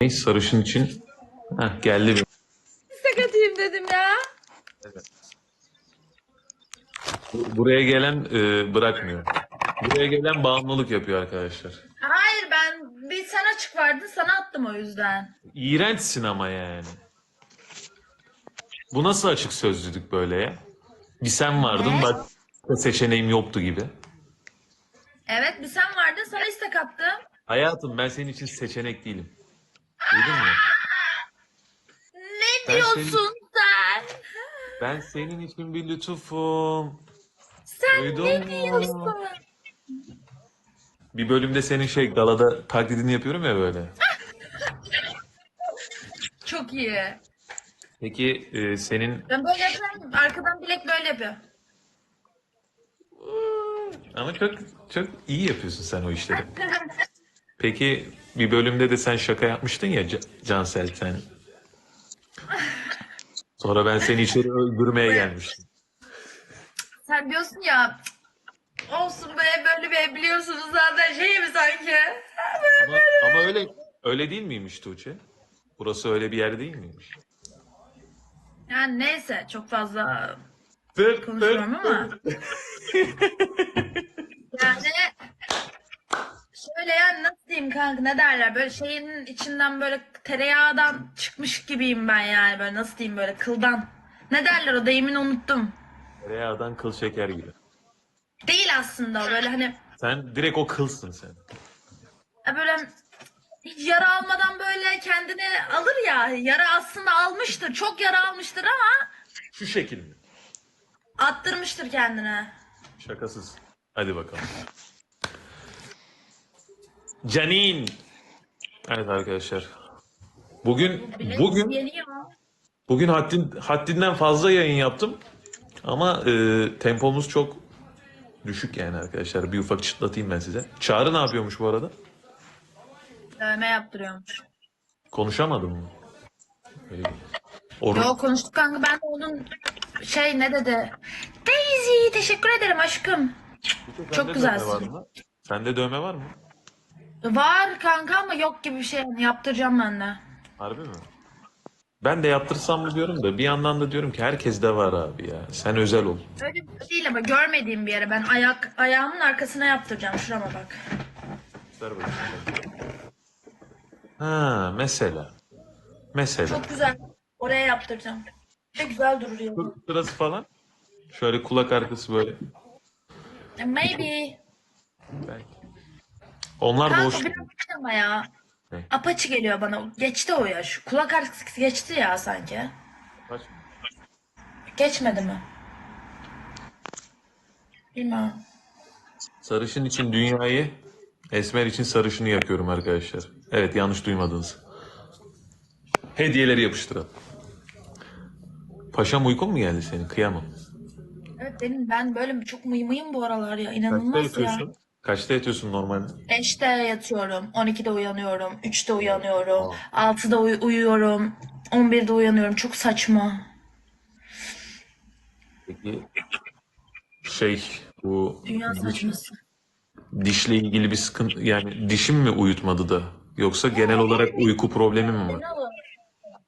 Neyse sarışın için Heh, geldi bir. istek atayım dedim ya. Bu- Buraya gelen e, bırakmıyor. Buraya gelen bağımlılık yapıyor arkadaşlar. Hayır ben bir sen açık vardın sana attım o yüzden. İğrençsin ama yani. Bu nasıl açık sözlülük böyle ya? Bir sen vardın Ne? bak seçeneğim yoktu gibi. Evet bir sen vardın sana istek attım. Hayatım ben senin için seçenek değilim. Duydun mu? Ne Ben diyorsun sen? Ben senin için bir lütufum. Sen Duydun ne mu? diyorsun? Bir bölümde senin şey galada taklidini yapıyorum ya böyle. Çok iyi. Peki e, senin Ben böyle yapıyorum arkadan bilek böyle yapıyor. ama çok çok iyi yapıyorsun sen o işleri. Peki bir bölümde de sen şaka yapmıştın ya Ca- Cansel sen. Sonra ben seni içeri öldürmeye gelmiştim. Sen diyorsun ya olsun be böyle be biliyorsunuz zaten şey mi sanki? Ama, ama öyle öyle değil miymiş Tuğçe? Burası öyle bir yer değil miymiş? Yani neyse çok fazla konuşuyorum ama. yani şöyle yani nasıl diyeyim kanka ne derler böyle şeyin içinden böyle tereyağdan çıkmış gibiyim ben yani böyle nasıl diyeyim böyle kıldan. Ne derler o deyimini unuttum. Tereyağdan kıl şeker gibi. Değil aslında o böyle hani Sen direkt o kılsın sen. e, böyle hiç yara almadan böyle kendini alır ya. Yara aslında almıştır. Çok yara almıştır ama Şu şekil mi? attırmıştır kendine. Şakasız. Hadi bakalım. Canin. Evet arkadaşlar. Bugün bugün bugün haddin, haddinden fazla yayın yaptım. Ama e, tempomuz çok düşük yani arkadaşlar. Bir ufak çıtlatayım ben size. Çağrı ne yapıyormuş bu arada? Dövme yaptırıyormuş. Konuşamadım mı? Öyle bir- Or- Yo konuştuk kanka ben de onun şey ne dedi? Daisy teşekkür ederim aşkım. Çok güzelsin. Sende dövme var mı? Var kanka ama yok gibi bir şey yani yaptıracağım ben de. Harbi mi? Ben de yaptırsam mı diyorum da bir yandan da diyorum ki herkes de var abi ya. Sen özel ol. Öyle bir şey değil ama görmediğim bir yere ben ayak ayağımın arkasına yaptıracağım şurama bak. Ver bakayım. Ha mesela. Mesela. Çok güzel. Oraya yaptıracağım. Ne güzel durur ya. Sırası falan. Şöyle kulak arkası böyle. Maybe. Belki. Onlar Kanka boş. biraz ama ya. Ne? Apaçı geliyor bana. Geçti o ya. Şu kulak arkası geçti ya sanki. Kaç? Geçmedi mi? Bilmem. Sarışın için dünyayı, esmer için sarışını yakıyorum arkadaşlar. Evet yanlış duymadınız. Hediyeleri yapıştıralım. Paşam uykun mu geldi senin? Kıyamam. Evet benim ben böyle çok mıymıyım bu aralar ya. Kaçta İnanılmaz ya. yatıyorsun? Kaçta yatıyorsun normalde? 5'te yatıyorum, 12'de uyanıyorum, 3'te uyanıyorum, 6'da uy- uyuyorum, 11'de uyanıyorum. Çok saçma. Peki şey bu Dünya diş- saçması. dişle ilgili bir sıkıntı yani dişim mi uyutmadı da yoksa genel olarak uyku problemi mi var?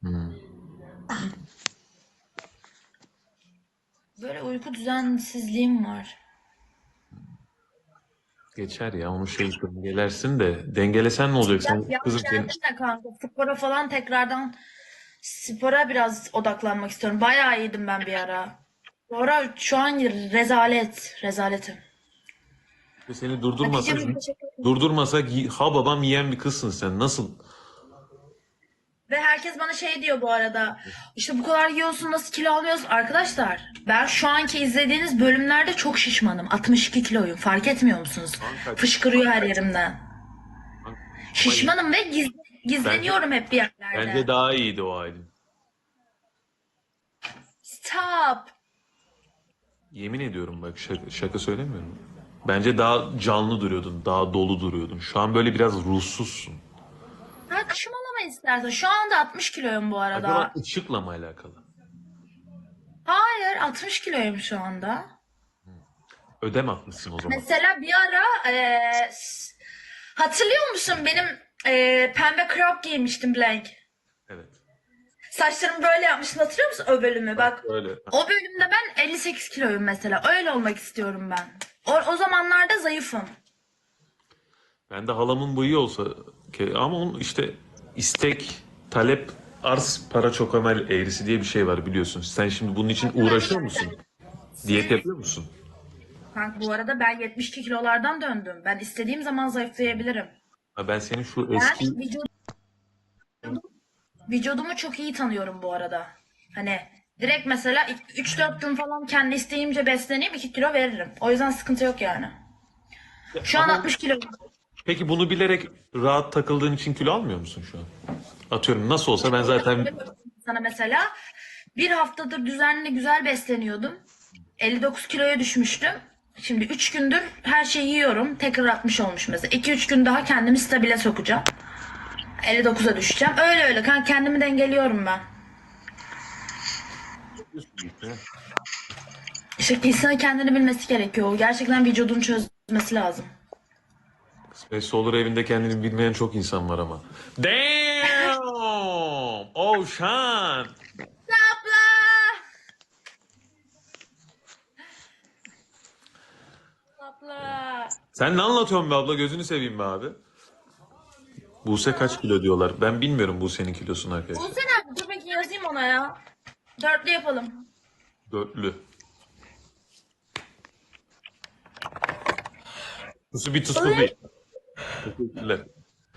Hmm. Böyle uyku düzensizliğim var. Geçer ya onu şey dengelersin de dengelesen ne olacak sen Ya geldim de kanka spora falan tekrardan spora biraz odaklanmak istiyorum. Bayağı iyiydim ben bir ara. Sonra şu an rezalet, rezaletim. seni durdurmasak durdurmasak ha babam yiyen bir kızsın sen nasıl Ve herkes bana şey diyor bu arada. İşte bu kadar yiyorsun nasıl kilo almıyorsun? Arkadaşlar ben şu anki izlediğiniz bölümlerde çok şişmanım. 62 kiloyum. Fark etmiyor musunuz? Kanka- Fışkırıyor her yerimden. Şişmanım ve giz- gizleniyorum hep bir yerlerde. bence daha iyiydi o halin. Stop. Yemin ediyorum bak şaka, şaka söylemiyorum. Bence daha canlı duruyordun, daha dolu duruyordun. Şu an böyle biraz ruhsuzsun. Saçmalama istersen. Şu anda 60 kiloyum bu arada. Acaba ışıkla mı alakalı? Hayır 60 kiloyum şu anda. Ödem atmışsın o zaman. Mesela bir ara s- hatırlıyor musun benim Ee, pembe crop giymiştim blank. Evet. Saçlarımı böyle yapmıştım hatırlıyor musun o bölümü? Bak Öyle. o bölümde ben 58 kiloyum mesela. Öyle olmak istiyorum ben. O, o zamanlarda zayıfım. Ben de halamın boyu olsa ke- ama onun işte istek, talep, arz, para çok amel eğrisi diye bir şey var biliyorsun. Sen şimdi bunun için uğraşıyor musun? Diyet yapıyor musun? Kanka bu arada ben 72 kilolardan döndüm. Ben istediğim zaman zayıflayabilirim. Ha, Ben senin şu Ben eski vücudum, vücudumu çok iyi tanıyorum bu arada. Hani direkt mesela 3-4 gün falan kendi isteğimce besleneyim 2 kilo veririm. O yüzden sıkıntı yok yani. Şu an Ama- 60 kilo. Peki bunu bilerek rahat takıldığın için kilo almıyor musun şu an? Atıyorum nasıl olsa ben zaten Sana mesela bir haftadır düzenli güzel besleniyordum. 59 kiloya düşmüştüm. Şimdi 3 gündür her şeyi yiyorum. Tekrar 60 olmuş mesela. 2-3 gün daha kendimi stabile sokacağım. 59'a düşeceğim. Öyle öyle. Kanka kendimi dengeliyorum ben. İşte insanın kendini bilmesi gerekiyor. Gerçekten vücudunu çözmesi lazım. Kısmetse olur evinde kendini bilmeyen çok insan var ama. Damn! Şan! Abla! Abla! Sen ne anlatıyorsun be abla gözünü seveyim be abi. Buse kaç kilo diyorlar. Ben bilmiyorum Buse'nin kilosunu arkadaşlar. Bulsana abi. Dur bakayım yazayım ona ya. Dörtlü yapalım. Dörtlü. Tusu bir Black- değil. Teşekkürler.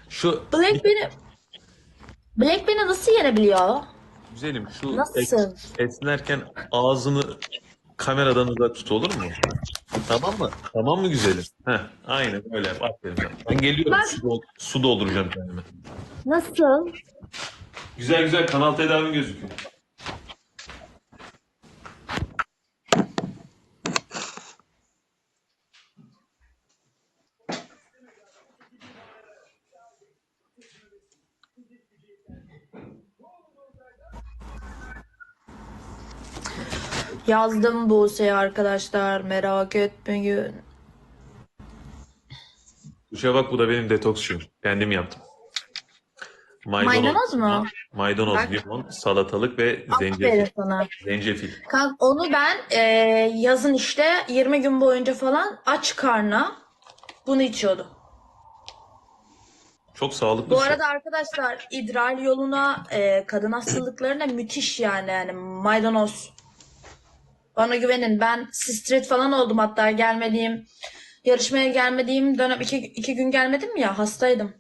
Şu Black beni... Black beni nasıl yenebiliyor? güzelim şu Nasıl? es- esnerken ağzını kameradan uzak tut olur mu? Tamam mı? Tamam mı güzelim? Heh, aynen öyle yap. Aferin sana. Ben geliyorum Bak. su, dol- su dolduracağım kendime. Nasıl? Güzel güzel kanal tedavin gözüküyor. Yazdım Buse'ye arkadaşlar merak etmeyin. Kuşa bak bu da benim detoks suyum. Kendim yaptım. Maydanoz mu? Maydanoz, Bak. limon, salatalık ve Aferin zencefil. sana. Zencefil. Kanka onu ben e, yazın işte 20 gün boyunca falan aç karna bunu içiyordum. Çok sağlıklı Bu bir şey. arada arkadaşlar idrar yoluna e, kadın hastalıklarına müthiş yani yani maydanoz. Bana güvenin ben street falan oldum hatta gelmediğim yarışmaya gelmediğim dönem iki, iki gün gelmedim ya hastaydım.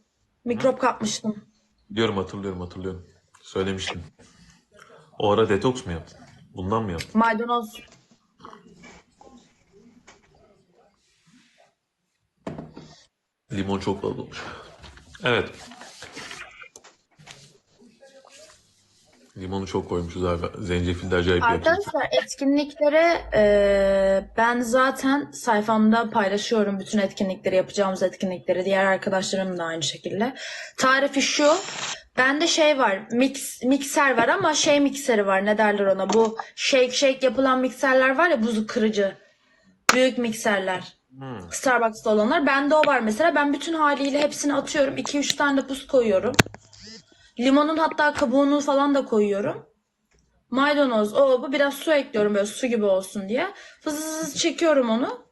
Mikrop kapmıştım. Biliyorum hatırlıyorum hatırlıyorum. Söylemiştim. O ara detoks mu yaptın? Bundan mı yaptın? Maydanoz. Limon çok fazla olmuş. Evet. Limonu çok koymuşuz abi. Zencefil de acayip. Arkadaşlar etkinliklere e, ben zaten sayfamda paylaşıyorum bütün etkinlikleri yapacağımız etkinlikleri diğer arkadaşlarım da aynı şekilde. Tarifi şu bende şey var mix mikser var ama şey mikseri var ne derler ona bu shake shake yapılan mikserler var ya buzu kırıcı büyük mikserler. Hmm. Starbucks'ta olanlar. Bende o var mesela. Ben bütün haliyle hepsini atıyorum. 2-3 tane de buz koyuyorum. Limonun hatta kabuğunu falan da koyuyorum. Maydanoz, o bu biraz su ekliyorum böyle su gibi olsun diye. Fız fız fız çekiyorum onu.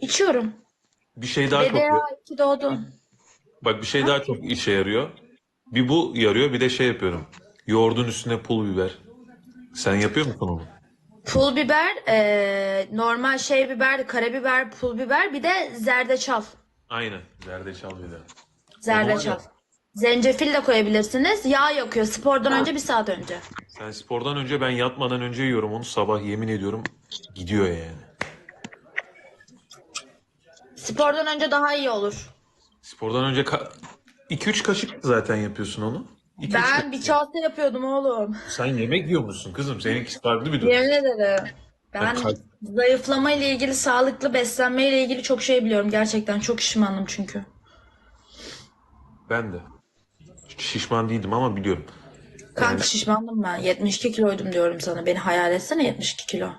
İçiyorum. Bir şey daha çok DDA 2 doğdu. bak bir şey daha çok işe yarıyor. Bir bu yarıyor bir de şey yapıyorum. Yoğurdun üstüne pul biber. Sen yapıyor musun onu? Pul biber, eee, normal şey biber, karabiber, pul biber bir de zerdeçal. Aynen. Zerdeçal bir de. Zerdeçal. Zencefil de koyabilirsiniz. Yağ yakıyor spordan önce bir saat önce. Sen spordan önce ben yatmadan önce yiyorum onu sabah yemin ediyorum gidiyor yani. Spordan önce daha iyi olur. Spordan önce 2-3 kaşık zaten yapıyorsun onu. 2-3 Ben bir kase yapıyordum oğlum. Sen yemek yiyor musun kızım? Seninki farklı bir durum. Yemin ederim. Ben Ben kalp- zayıflama ile ilgili, sağlıklı beslenme ile ilgili çok şey biliyorum. Gerçekten çok şişmanım çünkü. Ben de. Şişman değildim ama biliyorum. Kanka şişmandım ben. 72 kiloydum diyorum sana. Beni hayal etsene 72 kilo.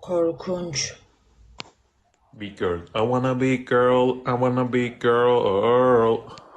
Korkunç. Big girl. I wanna be girl. I wanna be girl.